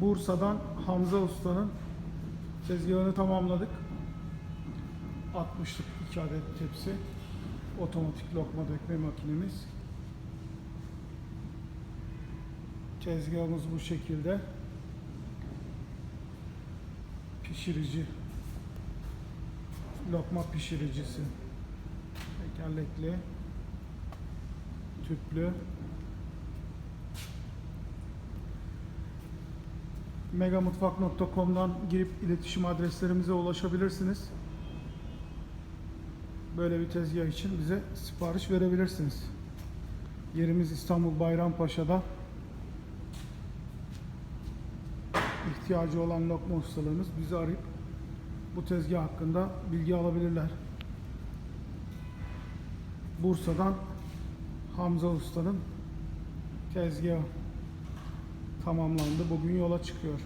Bursa'dan Hamza Usta'nın tezgahını tamamladık. 60'lık 2 adet tepsi. Otomatik lokma dökme makinemiz. Tezgahımız bu şekilde. Pişirici. Lokma pişiricisi. Tekerlekli. Tüplü. megamutfak.com'dan girip iletişim adreslerimize ulaşabilirsiniz. Böyle bir tezgah için bize sipariş verebilirsiniz. Yerimiz İstanbul Bayrampaşa'da. İhtiyacı olan lokma ustalarımız bizi arayıp bu tezgah hakkında bilgi alabilirler. Bursa'dan Hamza Usta'nın tezgahı tamamlandı. Bugün yola çıkıyor.